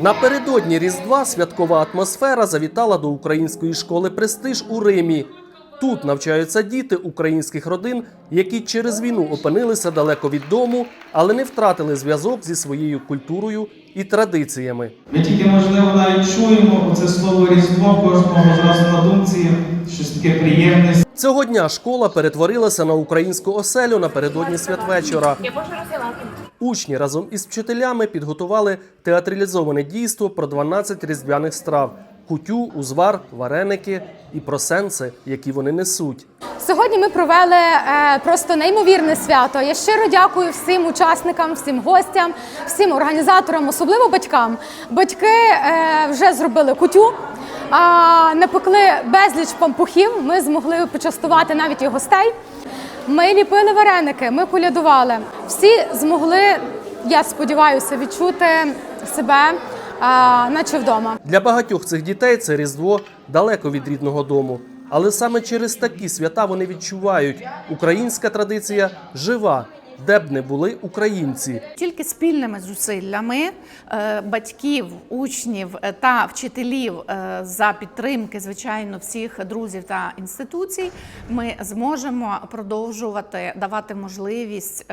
Напередодні Різдва святкова атмосфера завітала до української школи Престиж у Римі. Тут навчаються діти українських родин, які через війну опинилися далеко від дому, але не втратили зв'язок зі своєю культурою і традиціями. Ми тільки, можливо, навіть чуємо оце слово Різдво кожного зразу на думці, щось таке приємне. Цього дня школа перетворилася на українську оселю напередодні святвечора. Учні разом із вчителями підготували театралізоване дійство про 12 різдвяних страв: кутю, узвар, вареники і про сенси, які вони несуть. Сьогодні ми провели е, просто неймовірне свято. Я щиро дякую всім учасникам, всім гостям, всім організаторам, особливо батькам. Батьки е, вже зробили кутю. А напекли безліч пампухів. Ми змогли почастувати навіть і гостей. Ми ліпили вареники, ми колядували. Всі змогли, я сподіваюся, відчути себе, наче вдома. Для багатьох цих дітей це різдво далеко від рідного дому. Але саме через такі свята вони відчувають, українська традиція жива, де б не були українці. Тільки спільними зусиллями е, батьків, учнів е, та вчителів е, за підтримки, звичайно, всіх друзів та інституцій, ми зможемо продовжувати давати можливість.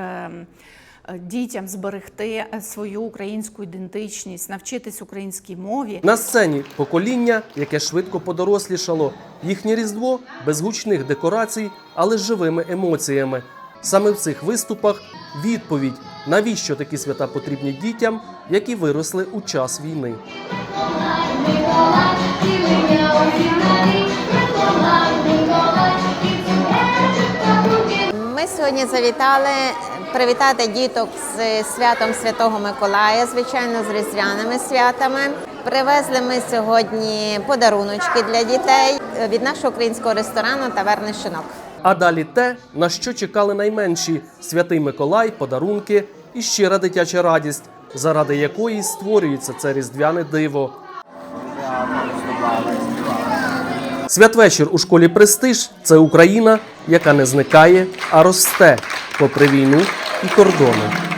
Дітям зберегти свою українську ідентичність, навчитись українській мові. На сцені покоління, яке швидко подорослішало, їхнє різдво без гучних декорацій, але з живими емоціями. Саме в цих виступах відповідь, навіщо такі свята потрібні дітям, які виросли у час війни. Ми сьогодні завітали привітати діток з святом Святого Миколая, звичайно, з різдвяними святами. Привезли ми сьогодні подаруночки для дітей від нашого українського ресторану Таверни Шинок. А далі те, на що чекали найменші святий Миколай, подарунки і щира дитяча радість, заради якої створюється це різдвяне диво. Святвечір у школі Престиж це Україна, яка не зникає, а росте попри війну і кордони.